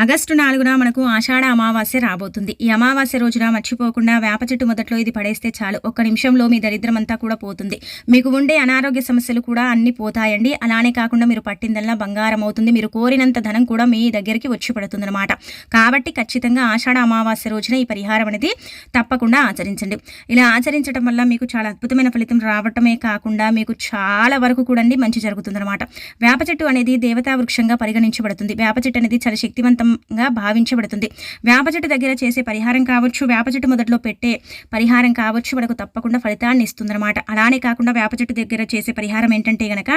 August నాలుగున మనకు ఆషాఢ అమావాస్య రాబోతుంది. ఈ అమావాస్య రోజున మర్చిపోకుండా వేప చెట్టు మొదట్లో ఇది పడేస్తే చాలు. ఒక్క నిమిషంలో మీ దరిద్రమంతా కూడా పోతుంది. మీకు ఉండే అనారోగ్య సమస్యలు కూడా అన్ని పోతాయండి. అలానే కాకుండా మీరు పట్టిందల్లా బంగారం అవుతుంది. మీరు కోరినంత ధనం కూడా మీ దగ్గరికి వచ్చి పడుతుందన్నమాట. కాబట్టి ఖచ్చితంగా ఆషాఢ అమావాస్య రోజున ఈ పరిహారం అనేది తప్పకుండా ఆచరించండి. ఇలా ఆచరించడం వల్ల మీకు చాలా అద్భుతమైన ఫలితం రావటమే కాకుండా మీకు చాలా వరకు కూడా మంచి జరుగుతుందన్నమాట. వేప చెట్టు అనేది దేవతా వృక్షంగా పరిగణించబడుతుంది. వేప చెట్టు అనేది చాలా శక్తివంతం గా భావించబడుతుంది. వేప చెట్టు దగ్గర చేసే పరిహారం కావచ్చు వేప చెట్టు మొదట్లో పెట్టే పరిహారం కావచ్చు మనకు తప్పకుండా ఫలితాన్ని ఇస్తుందన్నమాట. అలానే కాకుండా వేప చెట్టు దగ్గర చేసే పరిహారం ఏంటంటే గనక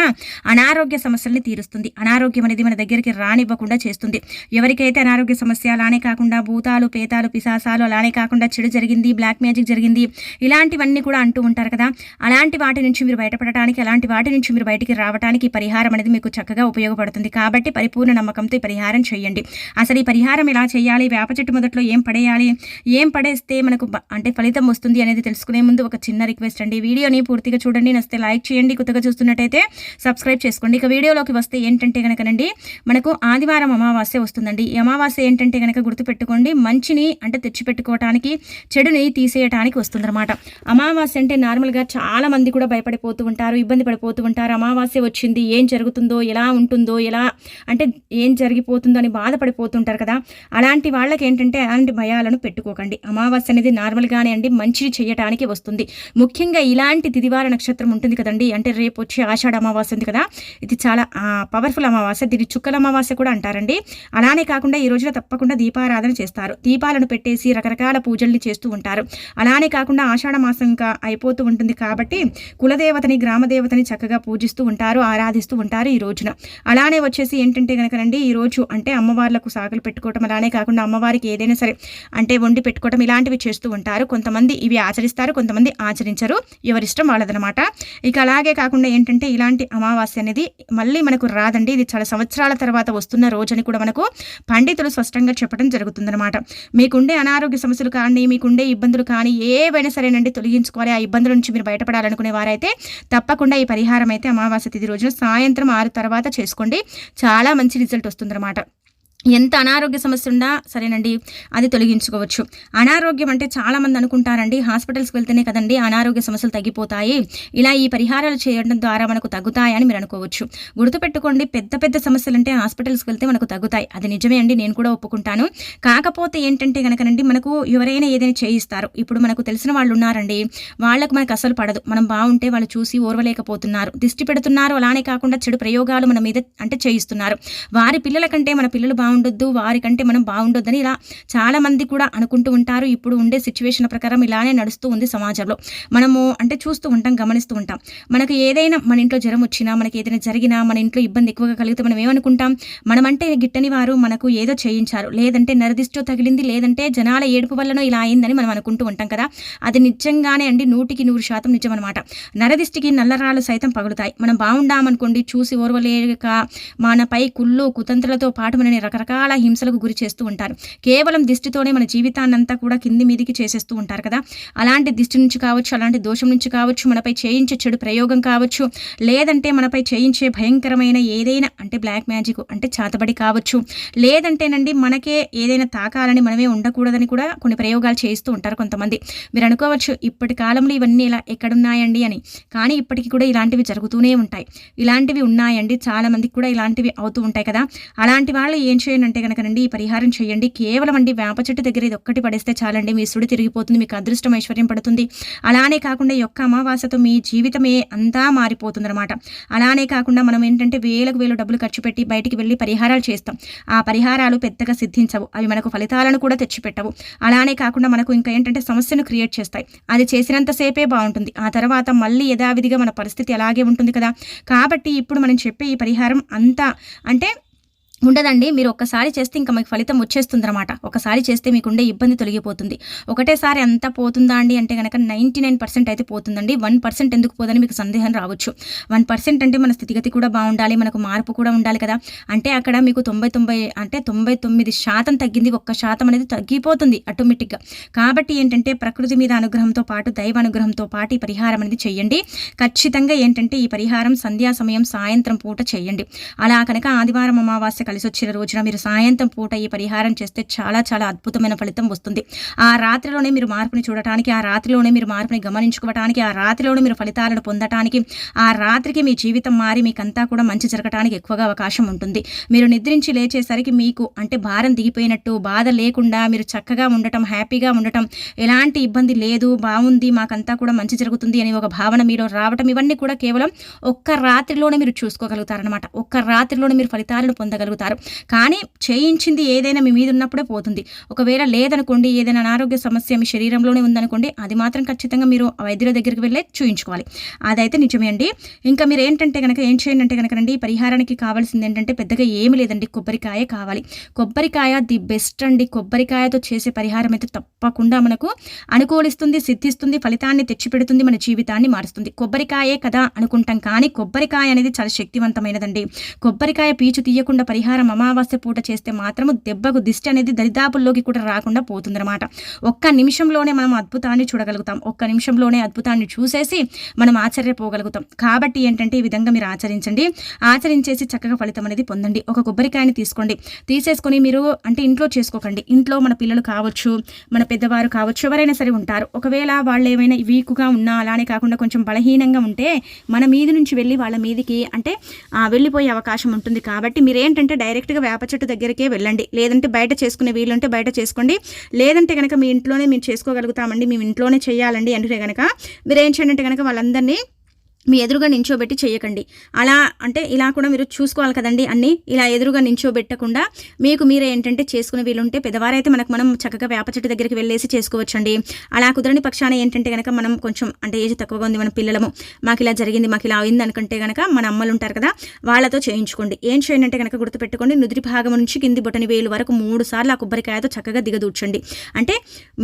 అనారోగ్య సమస్యల్ని తీరుస్తుంది. అనారోగ్యం అనేది మన దగ్గరికి రానివ్వకుండా చేస్తుంది. ఎవరికైతే అనారోగ్య సమస్య అలానే కాకుండా భూతాలు పేతాలు పిశాసాలు అలానే కాకుండా చెడు జరిగింది బ్లాక్ మ్యాజిక్ జరిగింది ఇలాంటివన్నీ కూడా అంటూ ఉంటారు కదా. అలాంటి వాటి నుంచి మీరు బయటపడటానికి అలాంటి వాటి నుంచి మీరు బయటికి రావడానికి పరిహారం అనేది మీకు చక్కగా ఉపయోగపడుతుంది. కాబట్టి పరిపూర్ణ నమ్మకంతో ఈ పరిహారం చేయండి. అసలు ఈ పరిహారం ఎలా చేయాలి? వేప చెట్టు మొదట్లో ఏం పడేయాలి? ఏం పడేస్తే మనకు అంటే ఫలితం వస్తుంది అనేది తెలుసుకునే ముందు ఒక చిన్న రిక్వెస్ట్ అండి. వీడియోని పూర్తిగా చూడండి. నస్తే లైక్ చేయండి. కొత్తగా చూస్తున్నట్టయితే సబ్స్క్రైబ్ చేసుకోండి. ఇక వీడియోలోకి వస్తే ఏంటంటే కనుకనండి మనకు ఆదివారం అమావాస్య వస్తుందండి. ఈ అమావాస్య ఏంటంటే కనుక గుర్తుపెట్టుకోండి మంచిని అంటే తెచ్చిపెట్టుకోవటానికి చెడుని తీసేయటానికి వస్తుందన్నమాట. అమావాస్య అంటే నార్మల్గా చాలా మంది కూడా భయపడిపోతూ ఉంటారు ఇబ్బంది పడిపోతూ ఉంటారు. అమావాస్య వచ్చింది ఏం జరుగుతుందో ఎలా ఉంటుందో ఎలా అంటే ఏం జరిగిపోతుందో అని బాధపడిపో పోతుంటారు కదా. అలాంటి వాళ్ళకి ఏంటంటే అలాంటి భయాలను పెట్టుకోకండి. అమావాస్య అనేది నార్మల్గానే అండి. మంచిది చేయటానికి వస్తుంది. ముఖ్యంగా ఇలాంటి తిదివార నక్షత్రం ఉంటుంది కదండి. అంటే రేపు వచ్చే ఆషాఢ అమావాస్య ఉంది కదా. ఇది చాలా పవర్ఫుల్ అమావాస్య. దీన్ని చుక్కల అమావాస్య కూడా అంటారండి. అలానే కాకుండా ఈ రోజున తప్పకుండా దీపారాధన చేస్తారు. దీపాలను పెట్టేసి రకరకాల పూజల్ని చేస్తూ ఉంటారు. అలానే కాకుండా ఆషాఢ మాసం ఇంకా అయిపోతూ ఉంటుంది కాబట్టి కులదేవతని గ్రామదేవతని చక్కగా పూజిస్తూ ఉంటారు ఆరాధిస్తూ ఉంటారు ఈ రోజున. అలానే వచ్చేసి ఏంటంటే కనుకనండి ఈ రోజు అంటే అమ్మవార్లకు సాగులు పెట్టుకోవటం అలానే కాకుండా అమ్మవారికి ఏదైనా సరే అంటే వండి పెట్టుకోవటం ఇలాంటివి చేస్తూ ఉంటారు. కొంతమంది ఇవి ఆచరిస్తారు కొంతమంది ఆచరించరు. ఎవరిష్టం వాళ్ళదనమాట. ఇక అలాగే కాకుండా ఏంటంటే ఇలాంటి అమావాస్య అనేది మళ్ళీ మనకు రాదండి. ఇది చాలా సంవత్సరాల తర్వాత వస్తున్న రోజని కూడా మనకు పండితులు స్పష్టంగా చెప్పడం జరుగుతుందనమాట. మీకుండే అనారోగ్య సమస్యలు కానీ మీకుండే ఇబ్బందులు కానీ ఏవైనా సరేనండి తొలగించుకోవాలి. ఆ ఇబ్బందుల నుంచి మీరు బయటపడాలనుకునే వారైతే తప్పకుండా ఈ పరిహారం అయితే అమావాస్య తిథి రోజున సాయంత్రం ఆరు తర్వాత చేసుకోండి. చాలా మంచి రిజల్ట్ వస్తుందన్నమాట ఎంత అనారోగ్య సమస్య ఉన్నా సరేనండి అది తొలగించుకోవచ్చు. అనారోగ్యం అంటే చాలామంది అనుకుంటారండి హాస్పిటల్స్కి వెళ్తేనే కదండి అనారోగ్య సమస్యలు తగ్గిపోతాయి. ఇలా ఈ పరిహారాలు చేయడం ద్వారా మనకు తగ్గుతాయని మీరు అనుకోవచ్చు. గుర్తుపెట్టుకోండి పెద్ద పెద్ద సమస్యలు అంటే హాస్పిటల్స్కి వెళ్తే మనకు తగ్గుతాయి. అది నిజమే అండి నేను కూడా ఒప్పుకుంటాను. కాకపోతే ఏంటంటే కనుకనండి మనకు ఎవరైనా ఏదైనా చేయిస్తారు. ఇప్పుడు మనకు తెలిసిన వాళ్ళు ఉన్నారండి వాళ్ళకు మనకు అసలు పడదు. మనం బాగుంటే వాళ్ళు చూసి ఓర్వలేకపోతున్నారు. దిష్టి పెడుతున్నారు అలానే కాకుండా చెడు ప్రయోగాలు మన మీద అంటే చేయిస్తున్నారు. వారి పిల్లల కంటే మన పిల్లలు బాగుంటారు బాగుండొద్దు వారికంటే మనం బాగుండొద్దని ఇలా చాలామంది కూడా అనుకుంటూ ఉంటారు. ఇప్పుడు ఉండే సిచ్యువేషన్ ప్రకారం ఇలానే నడుస్తూ ఉంది సమాజంలో. మనము అంటే చూస్తూ ఉంటాం గమనిస్తూ ఉంటాం. మనకు ఏదైనా మన ఇంట్లో జ్వరం వచ్చినా మనకి ఏదైనా జరిగినా మన ఇంట్లో ఇబ్బంది ఎక్కువగా కలిగితే మనం ఏమనుకుంటాం? మనమంటే గిట్టని వారు మనకు ఏదో చేయించారు. లేదంటే నరదిష్టో తగిలింది లేదంటే జనాల ఏడుపు వల్లనో ఇలా అయిందని మనం అనుకుంటూ ఉంటాం కదా. అది నిజంగానే అండి నూటికి నూరు శాతం నిజం అనమాట నరదిష్టికి నల్లరాలు సైతం పగులుతాయి. మనం బాగుండామనుకోండి చూసి ఓర్వలేక మనపై కుళ్ళు కుతంత్రులతో పాటు మనని రకరకాల రకరకాల హింసలకు గురి చేస్తూ ఉంటారు. కేవలం దిష్టితోనే మన జీవితాన్నంతా కూడా కింది మీదికి చేసేస్తూ ఉంటారు కదా. అలాంటి దిష్టి నుంచి కావచ్చు అలాంటి దోషం నుంచి కావచ్చు మనపై చేయించే చెడు ప్రయోగం కావచ్చు లేదంటే మనపై చేయించే భయంకరమైన ఏదైనా అంటే బ్లాక్ మ్యాజిక్ అంటే చాతబడి కావచ్చు లేదంటేనండి మనకే ఏదైనా తాకాలని మనమే ఉండకూడదని కూడా కొన్ని ప్రయోగాలు చేయిస్తూ ఉంటారు కొంతమంది. మీరు అనుకోవచ్చు ఇప్పటి కాలంలో ఇవన్నీ ఇలా ఎక్కడున్నాయండి అని. కానీ ఇప్పటికీ కూడా ఇలాంటివి జరుగుతూనే ఉంటాయి. ఇలాంటివి ఉన్నాయండి. చాలామందికి కూడా ఇలాంటివి అవుతూ ఉంటాయి కదా. అలాంటి వాళ్ళు ఏం చేయాలి? చేయండి అంటే కనుకనండి ఈ పరిహారం చేయండి. కేవలం అండి వేప చెట్టు దగ్గర ఇది ఒక్కటి పడేస్తే చాలండి మీ సుడి తిరిగిపోతుంది మీకు అదృష్టం ఐశ్వర్యం పడుతుంది. అలానే కాకుండా ఈ యొక్క అమావాస్యతో మీ జీవితమే అంతా మారిపోతుంది అనమాట అలానే కాకుండా మనం ఏంటంటే వేలకు వేలు డబ్బులు ఖర్చు పెట్టి బయటికి వెళ్ళి పరిహారాలు చేస్తాం. ఆ పరిహారాలు పెద్దగా సిద్ధించవు. అవి మనకు ఫలితాలను కూడా తెచ్చిపెట్టవు. అలానే కాకుండా మనకు ఇంకా ఏంటంటే సమస్యను క్రియేట్ చేస్తాయి. అది చేసినంతసేపే బాగుంటుంది. ఆ తర్వాత మళ్ళీ యథావిధిగా మన పరిస్థితి అలాగే ఉంటుంది కదా. కాబట్టి ఇప్పుడు మనం చెప్పే ఈ పరిహారం అంతా అంటే ఉండదండి. మీరు ఒక్కసారి చేస్తే ఇంకా మీకు ఫలితం వచ్చేస్తుంది అనమాట ఒకసారి చేస్తే మీకు ఉండే ఇబ్బంది తొలగిపోతుంది. ఒకటేసారి అంతా పోతుందా అండి అంటే కనుక నైంటీ నైన్ పర్సెంట్ అయితే పోతుందండి. వన్ పర్సెంట్ ఎందుకు పోదని మీకు సందేహం రావచ్చు. వన్ పర్సెంట్ అంటే మన స్థితిగతి కూడా బాగుండాలి మనకు మార్పు కూడా ఉండాలి కదా. అంటే అక్కడ మీకు తొంభై తొంభై అంటే తొంభై తొమ్మిది శాతం తగ్గింది. ఒక్క శాతం అనేది తగ్గిపోతుంది ఆటోమేటిక్గా. కాబట్టి ఏంటంటే ప్రకృతి మీద అనుగ్రహంతో పాటు దైవ అనుగ్రహంతో పాటు ఈ పరిహారం అనేది చేయండి. ఖచ్చితంగా ఏంటంటే ఈ పరిహారం సంధ్యా సమయం సాయంత్రం పూట చేయండి. అలా కనుక ఆదివారం అమావాస్య కలిసి వచ్చిన రోజున మీరు సాయంత్రం పూట ఈ పరిహారం చేస్తే చాలా చాలా అద్భుతమైన ఫలితం వస్తుంది. ఆ రాత్రిలోనే మీరు మార్పుని చూడటానికి ఆ రాత్రిలోనే మీరు మార్పుని గమనించుకోవటానికి ఆ రాత్రిలోనే మీరు ఫలితాలను పొందటానికి ఆ రాత్రికి మీ జీవితం మారి మీకంతా కూడా మంచి జరగటానికి ఎక్కువగా అవకాశం ఉంటుంది. మీరు నిద్రించి లేచేసరికి మీకు అంటే భారం దిగిపోయినట్టు బాధ లేకుండా మీరు చక్కగా ఉండటం హ్యాపీగా ఉండటం ఎలాంటి ఇబ్బంది లేదు బాగుంది మాకంతా కూడా మంచి జరుగుతుంది అని ఒక భావన మీలో రావటం ఇవన్నీ కూడా కేవలం ఒక్క రాత్రిలోనే మీరు చూసుకోగలుగుతారనమాట ఒక్క రాత్రిలోనే మీరు ఫలితాలను పొందగలుగుతారు. కానీ చేయించింది ఏదైనా మీ మీద ఉన్నప్పుడే పోతుంది. ఒకవేళ లేదనుకోండి ఏదైనా అనారోగ్య సమస్య మీ శరీరంలోనే ఉందనుకోండి అది మాత్రం ఖచ్చితంగా మీరు వైద్యుల దగ్గరికి వెళ్ళే చూయించుకోవాలి. అదైతే నిజమే అండి. ఇంకా మీరు ఏంటంటే కనుక ఏం చేయండి అంటే కనుక రండి పరిహారానికి కావాల్సింది ఏంటంటే పెద్దగా ఏమి లేదండి కొబ్బరికాయ కావాలి. కొబ్బరికాయ ది బెస్ట్ అండి. కొబ్బరికాయతో చేసే పరిహారం అయితే తప్పకుండా మనకు అనుకూలిస్తుంది సిద్ధిస్తుంది ఫలితాన్ని తెచ్చిపెడుతుంది మన జీవితాన్ని మారుస్తుంది. కొబ్బరికాయే కదా అనుకుంటాం కానీ కొబ్బరికాయ అనేది చాలా శక్తివంతమైనదండి. కొబ్బరికాయ పీచు తీయకుండా పరిహారం అమావాస్య పూట చేస్తే మాత్రము దెబ్బకు దిష్టి అనేది దరిదాపుల్లోకి కూడా రాకుండా పోతుందన్నమాట. ఒక్క నిమిషంలోనే మనం అద్భుతాన్ని చూడగలుగుతాం. ఒక్క నిమిషంలోనే అద్భుతాన్ని చూసేసి మనం ఆశ్చర్యపోగలుగుతాం. కాబట్టి ఏంటంటే ఈ విధంగా మీరు ఆచరించండి. ఆచరించేసి చక్కగా ఫలితం అనేది పొందండి. ఒక కొబ్బరికాయని తీసుకోండి. తీసేసుకొని మీరు అంటే ఇంట్లో చేసుకోకండి. ఇంట్లో మన పిల్లలు కావచ్చు మన పెద్దవారు కావచ్చు ఎవరైనా సరే ఉంటారు. ఒకవేళ వాళ్ళు ఏమైనా వీక్గా ఉన్నా అలానే కాకుండా కొంచెం బలహీనంగా ఉంటే మన మీది నుంచి వెళ్ళి వాళ్ళ మీదికి అంటే వెళ్ళిపోయే అవకాశం ఉంటుంది. కాబట్టి మీరు ఏంటంటే డైరెక్ట్గా వేప చెట్టు దగ్గరికే వెళ్ళండి. లేదంటే బయట చేసుకునే వీలుంటే బయట చేసుకోండి. లేదంటే కనుక మీ ఇంట్లోనే మీరు చేసుకోగలుగుతామండి మేము ఇంట్లోనే చేయాలండి అంటే కనుక మీరు ఏం చేయండి అంటే కనుక వాళ్ళందరినీ మీ ఎదురుగా నించోబెట్టి చేయకండి. అలా అంటే ఇలా కూడా మీరు చూసుకోవాలి కదండి అన్నీ. ఇలా ఎదురుగా నించోబెట్టకుండా మీకు మీరే ఏంటంటే చేసుకునే వీలుంటే పెద్దవారైతే మనకు మనం చక్కగా వేప చెట్టు దగ్గరికి వెళ్ళేసి చేసుకోవచ్చండి. అలా కుదరని పక్షాన ఏంటంటే కనుక మనం కొంచెం అంటే ఏజ్ తక్కువగా ఉంది మన పిల్లలము. మాకు ఇలా జరిగింది మాకు ఇలా అయింది అనుకుంటే కనుక మన అమ్మలు ఉంటారు కదా వాళ్ళతో చేయించుకోండి. ఏం చేయండి అంటే కనుక గుర్తుపెట్టుకోండి నుదిరి భాగం నుంచి కింది బొటని వేలు వరకు మూడు సార్లు ఆ కొబ్బరికాయతో చక్కగా దిగదూర్చండి. అంటే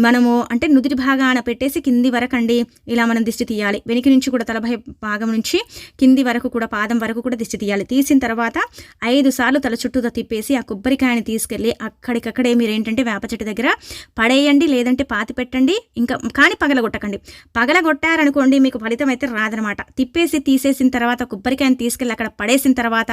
మనము అంటే నుదిరి భాగాన పెట్టేసి కింది వరకు అండి ఇలా మనం దిష్టి తీయాలి. వెనక నుంచి కూడా తలభై భాగం నుంచి కింది వరకు కూడా పాదం వరకు కూడా దిష్టి తీయాలి. తీసిన తర్వాత ఐదు సార్లు తల చుట్టూతో తిప్పేసి ఆ కొబ్బరికాయని తీసుకెళ్ళి అక్కడికక్కడే మీరు ఏంటంటే వేప చెట్టు దగ్గర పడేయండి లేదంటే పాతి పెట్టండి ఇంకా కానీ పగలగొట్టకండి. పగలగొట్టారనుకోండి మీకు ఫలితం అయితే రాదనమాట. తిప్పేసి తీసేసిన తర్వాత కొబ్బరికాయని తీసుకెళ్ళి అక్కడ పడేసిన తర్వాత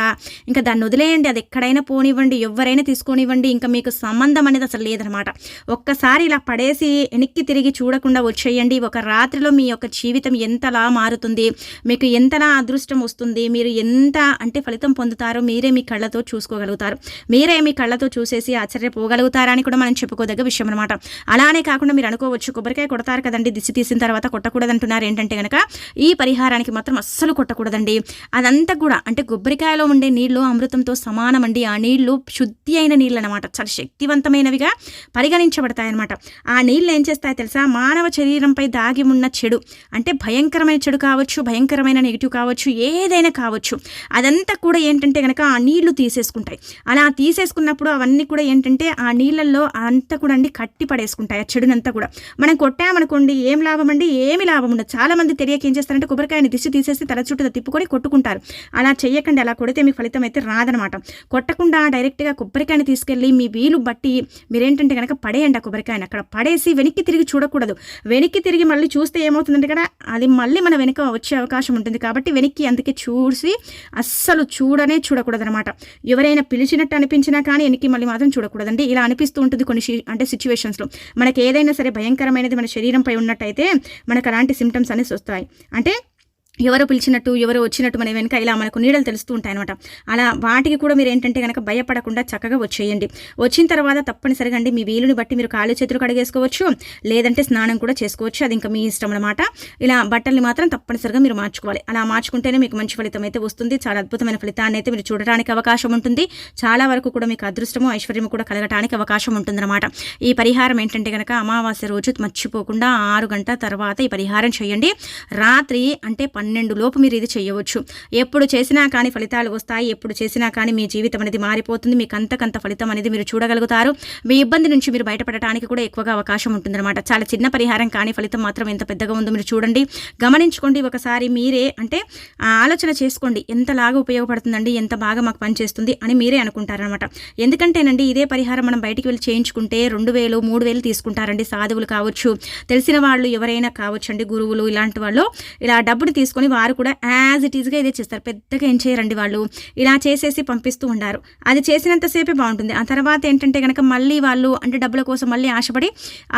ఇంకా దాన్ని వదిలేయండి. అది ఎక్కడైనా పోనివ్వండి ఎవరైనా తీసుకొనివ్వండి ఇంకా మీకు సంబంధం అనేది అసలు లేదనమాట. ఒక్కసారి ఇలా పడేసి వెనక్కి తిరిగి చూడకుండా వచ్చేయండి. ఒక రాత్రిలో మీ యొక్క జీవితం ఎంతలా మారుతుంది? మీకు ఎంతలా అదృష్టం వస్తుంది? మీరు ఎంత అంటే ఫలితం పొందుతారో మీరే మీ కళ్ళతో చూసుకోగలుగుతారు. మీరే మీ కళ్ళతో చూసేసి ఆశ్చర్యపోగలుగుతారని కూడా మనం చెప్పుకోదగ్గ విషయం అనమాట అలానే కాకుండా మీరు అనుకోవచ్చు కొబ్బరికాయ కొడతారు కదండి దిశ తీసిన తర్వాత కొట్టకూడదు అంటున్నారు. ఏంటంటే కనుక ఈ పరిహారానికి మాత్రం అస్సలు కొట్టకూడదండి. అదంతా కూడా అంటే కొబ్బరికాయలో ఉండే నీళ్ళు అమృతంతో సమానమండి. ఆ నీళ్ళు శుద్ధి అయిన నీళ్ళు అనమాట చాలా శక్తివంతమైనవిగా పరిగణించబడతాయన్నమాట. ఆ నీళ్ళు ఏం చేస్తాయో తెలుసా? మానవ శరీరంపై దాగి ఉన్న చెడు అంటే భయంకరమైన చెడు కావచ్చు భయంకర హానికరమైన నెగిటివ్ కావచ్చు ఏదైనా కావచ్చు. అదంతా కూడా ఏంటంటే కనుక ఆ నీళ్ళు తీసేసుకుంటాయి. అలా తీసేసుకున్నప్పుడు అవన్నీ కూడా ఏంటంటే ఆ నీళ్ళల్లో అంతా కూడా అండి కట్టి పడేసుకుంటాయి ఆ చెడునంతా కూడా. మనం కొట్టామనుకోండి ఏం లాభం అండి? ఏమి లాభం ఉండదు. చాలా మంది తెలియక ఏం చేస్తారంటే కొబ్బరికాయని దిశ తీసేసి తల చుట్టూ తిప్పుకొని కొట్టుకుంటారు. అలా చేయకండి అలా కొడితే మీకు ఫలితం అయితే రాదనమాట. కొట్టకుండా డైరెక్ట్గా కొబ్బరికాయని తీసుకెళ్ళి మీ వీలు బట్టి మీరేంటంటే కనుక పడేయండి ఆ కొబ్బరికాయని. అక్కడ పడేసి వెనక్కి తిరిగి చూడకూడదు. వెనక్కి తిరిగి మళ్ళీ చూస్తే ఏమవుతుందంటే కదా అది మళ్ళీ మన వెనక వచ్చే అవకాశం అవకాశం ఉంటుంది కాబట్టి వెనక్కి అందుకే చూసి అస్సలు చూడనే చూడకూడదు అనమాట ఎవరైనా పిలిచినట్టు అనిపించినా కానీ వెనక్కి మళ్ళీ మాత్రం చూడకూడదండి. ఇలా అనిపిస్తూ ఉంటుంది కొన్ని అంటే సిచ్యువేషన్స్లో మనకి ఏదైనా సరే భయంకరమైనది మన శరీరంపై ఉన్నట్టయితే మనకు అలాంటి సిమ్టమ్స్ అనేసి వస్తాయి. అంటే ఎవరో పిలిచినట్టు ఎవరో వచ్చినట్టు మన వెనుక ఇలా మనకు నీడలు తెలుస్తూ ఉంటాయి అనమాట అలా వాటికి కూడా మీరు ఏంటంటే కనుక భయపడకుండా చక్కగా వచ్చేయండి. వచ్చిన తర్వాత తప్పనిసరిగా అండి మీ వీలుని బట్టి మీరు కాళ్ళు చేతులు కడిగేసుకోవచ్చు లేదంటే స్నానం కూడా చేసుకోవచ్చు. అది ఇంకా మీ ఇష్టం అనమాట ఇలా బట్టల్ని మాత్రం తప్పనిసరిగా మీరు మార్చుకోవాలి. అలా మార్చుకుంటేనే మీకు మంచి ఫలితం అయితే వస్తుంది. చాలా అద్భుతమైన ఫలితాన్ని అయితే మీరు చూడడానికి అవకాశం ఉంటుంది. చాలా వరకు కూడా మీకు అదృష్టము ఐశ్వర్యము కూడా కలగటానికి అవకాశం ఉంటుందన్నమాట. ఈ పరిహారం ఏంటంటే కనుక అమావాస్య రోజు మర్చిపోకుండా ఆరు గంటల తర్వాత ఈ పరిహారం చేయండి. రాత్రి అంటే పన్నెండు పన్నెండు లోపు మీరు ఇది చేయవచ్చు. ఎప్పుడు చేసినా కానీ ఫలితాలు వస్తాయి. ఎప్పుడు చేసినా కానీ మీ జీవితం అనేది మారిపోతుంది. మీకు అంతకంత ఫలితం అనేది మీరు చూడగలుగుతారు. మీ ఇబ్బంది నుంచి మీరు బయటపడటానికి కూడా ఎక్కువగా అవకాశం ఉంటుందన్నమాట. చాలా చిన్న పరిహారం కానీ ఫలితం మాత్రం ఎంత పెద్దగా ఉందో మీరు చూడండి. గమనించుకోండి ఒకసారి మీరే అంటే ఆలోచన చేసుకోండి. ఎంతలాగా ఉపయోగపడుతుందండి? ఎంత బాగా మాకు పనిచేస్తుంది? అని మీరే అనుకుంటారనమాట ఎందుకంటేనండి ఇదే పరిహారం మనం బయటికి వెళ్ళి చేయించుకుంటే రెండు వేలు మూడు వేలు తీసుకుంటారండి. సాధువులు కావచ్చు తెలిసిన వాళ్ళు ఎవరైనా కావచ్చు అండి గురువులు ఇలాంటి వాళ్ళు ఇలా డబ్బుని తీసుకొని చేసుకొని వారు కూడా యాజ్ ఇట్ ఈస్గా ఇదే చేస్తారు. పెద్దగా ఏం చేయరండి వాళ్ళు. ఇలా చేసేసి పంపిస్తూ ఉండారు. అది చేసినంతసేపే బాగుంటుంది. ఆ తర్వాత ఏంటంటే కనుక మళ్ళీ వాళ్ళు అంటే డబ్బుల కోసం మళ్ళీ ఆశపడి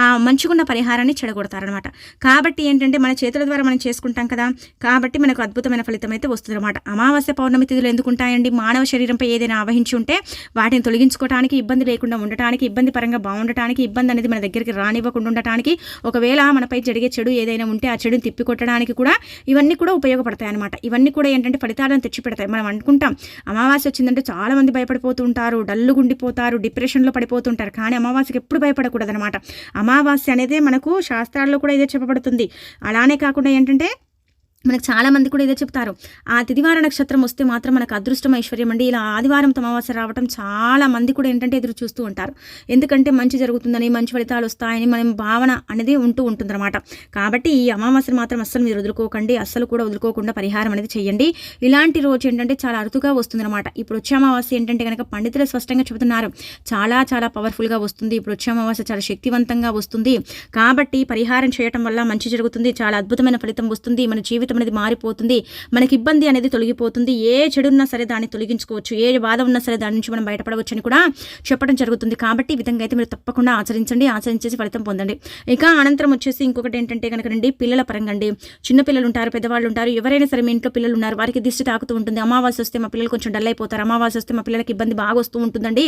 ఆ మంచుకున్న పరిహారాన్ని చెడగొడతారనమాట కాబట్టి ఏంటంటే మన చేతుల ద్వారా మనం చేసుకుంటాం కదా. కాబట్టి మనకు అద్భుతమైన ఫలితం అయితే వస్తుందన్నమాట. అమావాస్య పౌర్ణమి తిథులు ఎందుకు ఉంటాయండి? మానవ శరీరంపై ఏదైనా ఆవహించి ఉంటే వాటిని తొలగించుకోవడానికి ఇబ్బంది లేకుండా ఉండటానికి ఇబ్బంది పరంగా బాగుండటానికి ఇబ్బంది అనేది మన దగ్గరికి రానివ్వకుండా ఉండటానికి ఒకవేళ మనపై జరిగే చెడు ఏదైనా ఉంటే ఆ చెడుని తిప్పికొట్టడానికి కూడా ఇవన్నీ కూడా ఉపయోగపడతాయి అనమాట ఇవన్నీ కూడా ఏంటంటే ఫలితాలను తెచ్చిపెడతాయి. మనం అనుకుంటాం అమావాస్య వచ్చిందంటే చాలా మంది భయపడిపోతూ ఉంటారు డల్లు గుండిపోతారు డిప్రెషన్లో పడిపోతుంటారు. కానీ అమావాస్యకి ఎప్పుడు భయపడకూడదు అనమాట అమావాస్య అనేది మనకు శాస్త్రాల్లో కూడా ఇదే చెప్పబడుతుంది. అలానే కాకుండా ఏంటంటే మనకు చాలా మంది కూడా ఇదే చెప్తారు. ఆ తిదివార నక్షత్రం వస్తే మాత్రం మనకు అదృష్టం ఐశ్వర్యం అండి. ఇలా ఆదివారం అమావాస్య రావటం చాలా మంది కూడా ఏంటంటే ఎదురు చూస్తూ ఉంటారు. ఎందుకంటే మంచి జరుగుతుందని మంచి ఫలితాలు వస్తాయని మనం భావన అనేది ఉంటూ ఉంటుందన్నమాట. కాబట్టి ఈ అమావాస్యను మాత్రం అస్సలు మీరు వదులుకోకండి. అస్సలు కూడా వదులుకోకుండా పరిహారం అనేది చేయండి. ఇలాంటి రోజు ఏంటంటే చాలా అరుదుగా వస్తుందన్నమాట. ఇప్పుడు వచ్చే అమావాస్య ఏంటంటే కనుక పండితులు స్పష్టంగా చెబుతున్నారు. చాలా చాలా పవర్ఫుల్గా వస్తుంది. ఇప్పుడు వచ్చే అమావాస్య చాలా శక్తివంతంగా వస్తుంది. కాబట్టి పరిహారం చేయటం వల్ల మంచి జరుగుతుంది. చాలా అద్భుతమైన ఫలితం వస్తుంది. మన జీవితం జీవితం అనేది మారిపోతుంది. మనకి ఇబ్బంది అనేది తొలగిపోతుంది. ఏ చెడున్నా సరే దాన్ని తొలగించుకోవచ్చు. ఏ బాధ ఉన్నా సరే దాని నుంచి మనం బయటపడవచ్చు అని కూడా చెప్పడం జరుగుతుంది. కాబట్టి ఈ విధంగా అయితే మీరు తప్పకుండా ఆచరించండి. ఆచరించేసి ఫలితం పొందండి. ఇక అనంతరం వచ్చేసి ఇంకొకటి ఏంటంటే కనుక రండి పిల్లల పరంగా అండి చిన్న పిల్లలు ఉంటారు పెద్దవాళ్ళు ఉంటారు. ఎవరైనా సరే మీ ఇంట్లో పిల్లలు ఉన్నారు. వారికి దిష్టి తాకుతూ ఉంటుంది. అమావాస్య వస్తే మా పిల్లలు కొంచెం డల్ అయిపోతారు. అమావాస్య వస్తే మా పిల్లలకి ఇబ్బంది బాగా వస్తూ ఉంటుందండి.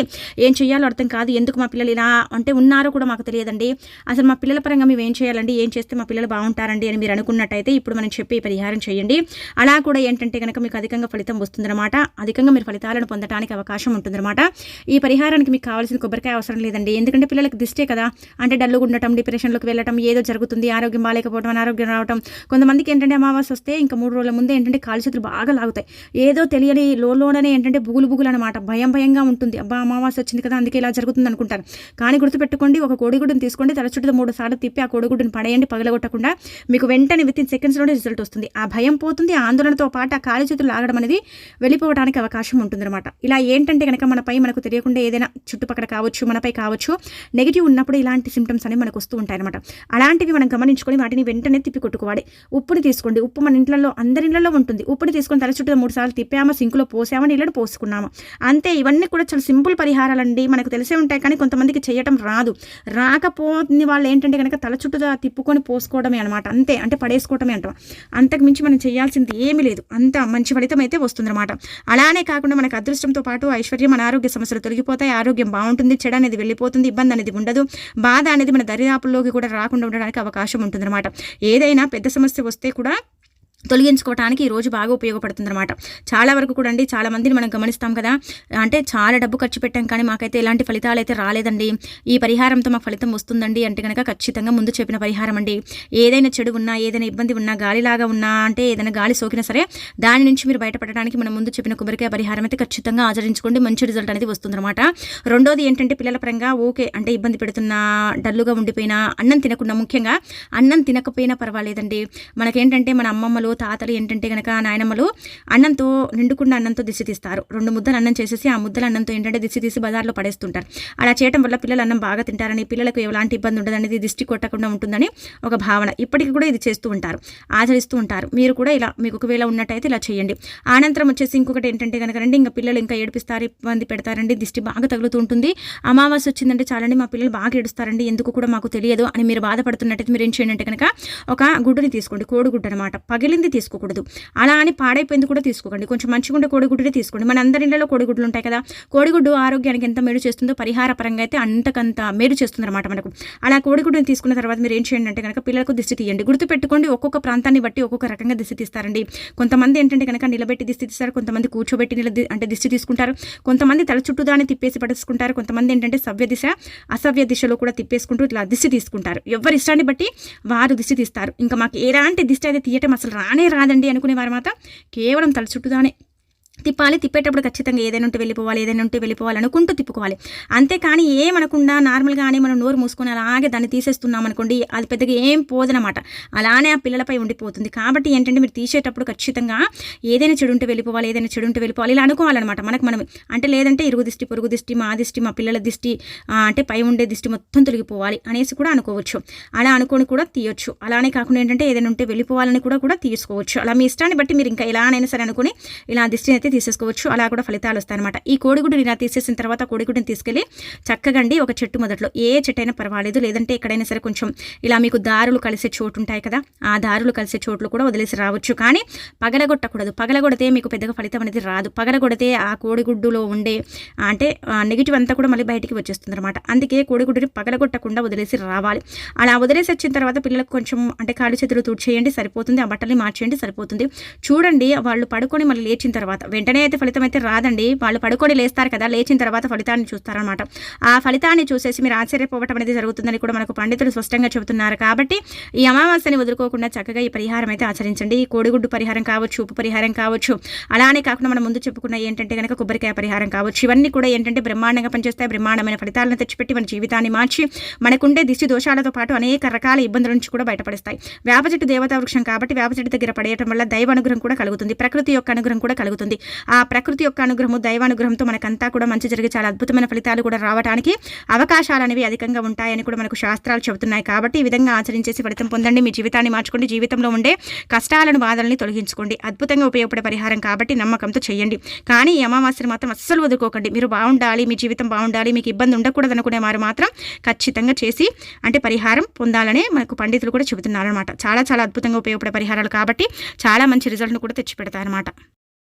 ఏం చేయాలో అర్థం కాదు. ఎందుకు మా పిల్లలు ఇలా అంటే ఉన్నారో కూడా మాకు తెలియదండి. అసలు మా పిల్లల పరంగా మేము ఏం చేయాలండి? ఏం చేస్తే మా పిల్లలు బాగుంటారండి అని మీరు అనుకున్నట్టయితే ఇప్పుడు మనం చెప్పే పరిహారం చేయండి. అలా కూడా ఏంటంటే కనుక మీకు అధికంగా ఫలితం వస్తుందన్నమాట. అధికంగా మీరు ఫలితాలను పొందడానికి అవకాశం ఉంటుందన్నమాట. ఈ పరిహారానికి మీకు కావాల్సిన కొబ్బరికాయ అవసరం లేదండి. ఎందుకంటే పిల్లలకు దిష్టే కదా. అంటే డల్లుగా ఉండటం డిప్రెషన్లోకి వెళ్ళటం ఏదో జరుగుతుంది ఆరోగ్యం బాగాలేకపోవడం అనారోగ్యం రావటం. కొంతమందికి ఏంటంటే అమావాస్య వస్తే ఇంకా మూడు రోజుల ముందే ఏంటంటే కాలు చేతులు బాగా లాగుతాయి. ఏదో తెలియని లోలోనే ఏంటంటే బుగులు బుగులు అనమాట భయం భయంగా ఉంటుంది. అబ్బా అమావాస్య వచ్చింది కదా అందుకే ఇలా జరుగుతుంది అనుకుంటారు. కానీ గుర్తుపెట్టుకోండి ఒక కోడిగుడ్డుని తీసుకోండి తల చుట్టూ మూడు సార్లు తిప్పి ఆ కోడిగుడ్డుని పడేయండి పగలగొట్టకుండా. మీకు వెంటనే విత్ ఇన్ సెకండ్స్లోనే రిజల్ట్ వస్తుంది. ఆ భయం పోతుంది ఆందోళనతో పాటు ఆ కాలి చేతులు లాగడం అనేది వెళ్ళిపోవడానికి అవకాశం ఉంటుందన్నమాట. ఇలా ఏంటంటే కనుక మనపై మనకు తెలియకుండా ఏదైనా చుట్టుపక్కల కావచ్చు మనపై కావచ్చు నెగిటివ్ ఉన్నప్పుడు ఇలాంటి సిమ్టమ్స్ అనేవి మనకు వస్తూ ఉంటాయి అనమాట అలాంటివి మనం గమనించుకొని వాటిని వెంటనే తిప్పి కొట్టుకోవాలి ఉప్పుని తీసుకోండి. ఉప్పు మన ఇంట్లో అందరి ఇళ్ళలో ఉంటుంది. ఉప్పుని తీసుకొని తల చుట్టూ మూడు సార్లు తిప్పామా సింకులో పోసామా నీళ్ళని పోసుకున్నామా. అంతే ఇవన్నీ కూడా చాలా సింపుల్ పరిహారాలండి. మనకు తెలిసే ఉంటాయి కానీ కొంతమందికి చేయటం రాదు. రాకపోని వాళ్ళు ఏంటంటే కనుక తల చుట్టూ తిప్పుకొని పోసుకోవడమే అనమాట అంతే అంటే పడేసుకోవటమే అంటాం. అంతకు మించి మనం చేయాల్సింది ఏమీ లేదు. అంత మంచి ఫలితం అయితే వస్తుందన్నమాట. అలానే కాకుండా మనకు అదృష్టంతో పాటు ఐశ్వర్యం ఆరోగ్య సమస్యలు తొలగిపోతాయి. ఆరోగ్యం బాగుంటుంది. చెడ అనేది వెళ్ళిపోతుంది. ఇబ్బంది అనేది ఉండదు. బాధ అనేది మన దరిదాపుల్లోకి కూడా రాకుండా ఉండడానికి అవకాశం ఉంటుందన్నమాట. ఏదైనా పెద్ద సమస్య వస్తే కూడా తొలగించుకోవడానికి ఈ రోజు బాగా ఉపయోగపడుతుంది అనమాట చాలా వరకు కూడా అండి చాలా మందిని మనం గమనిస్తాం కదా. అంటే చాలా డబ్బు ఖర్చు పెట్టాం కానీ మాకైతే ఎలాంటి ఫలితాలు అయితే రాలేదండి. ఈ పరిహారంతో మాకు ఫలితం వస్తుందండి అంటే కనుక ఖచ్చితంగా ముందు చెప్పిన పరిహారం అండి. ఏదైనా చెడు ఉన్నా ఏదైనా ఇబ్బంది ఉన్నా గాలిలాగా ఉన్నా అంటే ఏదైనా గాలి సోకినా సరే దాని నుంచి మీరు బయటపడడానికి మనం ముందు చెప్పిన కొబ్బరికాయ పరిహారం అయితే ఖచ్చితంగా ఆచరించుకోండి. మంచి రిజల్ట్ అనేది వస్తుందన్నమాట. రెండోది ఏంటంటే పిల్లల పరంగా ఓకే అంటే ఇబ్బంది పెడుతున్నా డల్లుగా ఉండిపోయినా అన్నం తినకుండా ముఖ్యంగా అన్నం తినకపోయినా పర్వాలేదండి. మనకేంటంటే మన అమ్మమ్మలు తాతలు ఏంటంటే కనుక నాయనమ్మలు అన్నంతో నిండుకున్న అన్నంతో దిశ తీస్తారు. రెండు ముద్దలు అన్నం చేసేసి ఆ ముద్దల అన్నంతో ఏంటంటే దిశ తీసి బజార్లో పడేస్తుంటారు. అలా చేయడం వల్ల పిల్లలు అన్నం బాగా తింటారని పిల్లలకు ఎలాంటి ఇబ్బంది ఉండదనేది దిష్టి కొట్టకుండా ఉంటుందని ఒక భావన. ఇప్పటికి కూడా ఇది చేస్తూ ఉంటారు ఆచరిస్తూ ఉంటారు. మీరు కూడా ఇలా మీకు ఒకవేళ ఉన్నట్టయితే ఇలా చేయండి. అనంతరం వచ్చేసి ఇంకొకటి ఏంటంటే కనుక రండి ఇంకా పిల్లలు ఇంకా ఏడిపిస్తారు ఇబ్బంది పెడతారండి. దిష్టి బాగా తగులుతూ ఉంటుంది. అమావాస్య వచ్చిందంటే చాలండి మా పిల్లలు బాగా ఏడుస్తారండి. ఎందుకు కూడా మాకు తెలియదు అని మీరు బాధపడుతున్నట్టయితే మీరు ఏం చేయండి అంటే కనుక ఒక గుడ్డుని తీసుకోండి కోడిగుడ్డు అనమాట పగిలింది తీసుకోకూడదు. అలా అని పాడైపోయింది కూడా తీసుకోకండి. కొంచెం మంచిగా ఉండే కోడిగుడ్డునే తీసుకోండి. మన అందరి ఇళ్ళలో కోడిగుడ్లు ఉంటాయి కదా కోడిగుడ్డు ఆరోగ్యానికి ఎంత మేలు చేస్తుందో పరిహార పరంగా అయితే అంతకంత మేలు చేస్తుందన్నమాట మనకు. అలా కోడిగుడ్డుని తీసుకున్న తర్వాత మీరు ఏం చేయండి అంటే కనుక పిల్లలకు దిష్టి తీయండి. గుర్తుపెట్టుకోండి ఒక్కొక్క ప్రాంతాన్ని బట్టి ఒక్కొక్క రకంగా దిష్టి తీస్తారండి. కొంతమంది ఏంటంటే కనుక నిలబెట్టి దిష్టి తీస్తారు కొంతమంది కూర్చోబెట్టి నిల అంటే దిష్టి తీసుకుంటారు. కొంతమంది తల చుట్టూ దాన్ని తిప్పేసి పడుచుకుంటారు కొంతమంది ఏంటంటే సవ్య దిశ అసవ్య దిశలో కూడా తిప్పేసుకుంటూ ఇట్లా దిష్టి తీసుకుంటారు. ఎవరి ఇష్టాన్ని బట్టి వారు దిష్టి తీస్తారు. ఇంకా మాకు ఎలాంటి దిష్టి అయితే తీయటం అసలు రా రానే రాదండి అనుకునే వారు మాత్రం కేవలం తల చుట్టూదానే తిప్పాలి. తిప్పేటప్పుడు ఖచ్చితంగా ఏదైనా ఉంటే వెళ్ళిపోవాలి ఏదైనా ఉంటే వెళ్ళిపోవాలి అనుకుంటూ తిప్పుకోవాలి. అంతేకాని ఏమనకుండా నార్మల్గానే మనం నోరు మూసుకొని అలాగే దాన్ని తీసేస్తున్నాం అనుకోండి అది పెద్దగా ఏం పోదనమాట. అలానే ఆ పిల్లలపై ఉండిపోతుంది. కాబట్టి ఏంటంటే మీరు తీసేటప్పుడు ఖచ్చితంగా ఏదైనా చెడు ఉంటే వెళ్ళిపోవాలి ఏదైనా చెడు ఉంటే వెళ్ళిపోవాలి ఇలా అనుకోవాలన్నమాట. మనకు మనం అంటే లేదంటే ఇరుగు దిష్టి పొరుగు దిష్టి మా దిష్టి మా పిల్లల దిష్టి అంటే పై ఉండే దిష్టి మొత్తం తొలగిపోవాలి అనేసి కూడా అనుకోవచ్చు. అలా అనుకొని కూడా తీయొచ్చు. అలానే కాకుండా ఏంటంటే ఏదైనా ఉంటే వెళ్ళిపోవాలని కూడా కూడా తీసుకోవచ్చు. అలా మీ ఇష్టాన్ని బట్టి మీరు ఇంకా ఎలానైనా సరే అనుకుని ఇలా దిష్టిని అయితే తీసేసుకోవచ్చు. అలా కూడా ఫలితాలు వస్తాయన్నమాట. ఈ కోడిగుడ్డుని ఇలా తీసేసిన తర్వాత కోడిగుడ్డుని తీసుకెళ్ళి చక్కగండి ఒక చెట్టు మొదట్లో. ఏ చెట్టు అయినా పర్వాలేదు. లేదంటే ఎక్కడైనా సరే కొంచెం ఇలా మీకు దారులు కలిసే చోటు ఉంటాయి కదా ఆ దారులు కలిసే చోట్లు కూడా వదిలేసి రావచ్చు. కానీ పగలగొట్టకూడదు. పగలగొడితే మీకు పెద్దగా ఫలితం అనేది రాదు. పగలగొడితే ఆ కోడిగుడ్డులో ఉండే అంటే నెగిటివ్ అంతా కూడా మళ్ళీ బయటికి వచ్చేస్తుంది అనమాట అందుకే కోడిగుడ్డుని పగలగొట్టకుండా వదిలేసి రావాలి. అలా వదిలేసి వచ్చిన తర్వాత పిల్లలకు కొంచెం అంటే కాళ్ళు చేతులు తుడిచేయండి సరిపోతుంది. ఆ బట్టల్ని మార్చేయండి సరిపోతుంది. చూడండి వాళ్ళు పడుకొని మళ్ళీ లేచిన తర్వాత వెంటనే అయితే ఫలితం అయితే రాదండి. వాళ్ళు పడుకొని లేస్తారు కదా లేచిన తర్వాత ఫలితాన్ని చూస్తారనమాట ఆ ఫలితాన్ని చూసేసి మీరు ఆశ్చర్యపోవటం అనేది జరుగుతుందని కూడా మనకు పండితులు స్పష్టంగా చెబుతున్నారు. కాబట్టి ఈ అమావాస్యని వదులుకోకుండా చక్కగా ఈ పరిహారం అయితే ఆచరించండి. ఈ కోడిగుడ్డు పరిహారం కావచ్చు ఉప్పు పరిహారం కావచ్చు అలానే కాకుండా మనం ముందు చెప్పుకున్న ఏంటంటే కనుక కొబ్బరికాయ పరిహారం కావచ్చు. ఇవన్నీ కూడా ఏంటంటే బ్రహ్మాండంగా పనిచేస్తాయి. బ్రహ్మాండమైన ఫలితాలను తెచ్చిపెట్టి మన జీవితాన్ని మార్చి మనకుండే దిష్టి దోషాలతో పాటు అనేక రకాల ఇబ్బందుల నుంచి కూడా బయటపడిస్తాయి. వేప చెట్టు దేవతా వృక్షం కాబట్టి వేప చెట్టు దగ్గర పడేయటం వల్ల దైవ అనుగ్రహం కూడా కలుగుతుంది. ప్రకృతి యొక్క అనుగ్రహం కూడా కలుగుతుంది. ఆ ప్రకృతి యొక్క అనుగ్రహము దైవానుగ్రహంతో మనకంతా కూడా మంచి జరిగి చాలా అద్భుతమైన ఫలితాలు కూడా రావడానికి అవకాశాలు అనేవి అధికంగా ఉంటాయని కూడా మనకు శాస్త్రాలు చెబుతున్నాయి. కాబట్టి ఈ విధంగా ఆచరించేసి ఫలితం పొందండి. మీ జీవితాన్ని మార్చుకోండి. జీవితంలో ఉండే కష్టాలను బాధల్ని తొలగించుకోండి. అద్భుతంగా ఉపయోగపడే పరిహారం కాబట్టి నమ్మకంతో చేయండి. కానీ ఈ అమావాస్యను మాత్రం అస్సలు వదులుకోకండి. మీరు బాగుండాలి మీ జీవితం బాగుండాలి మీకు ఇబ్బంది ఉండకూడదు అనుకునే వారు మాత్రం ఖచ్చితంగా చేసి అంటే పరిహారం పొందాలనే మనకు పండితులు కూడా చెబుతున్నారు అనమాట చాలా చాలా అద్భుతంగా ఉపయోగపడే పరిహారాలు కాబట్టి చాలా మంచి రిజల్ట్ను కూడా తెచ్చిపెడతారు అనమాట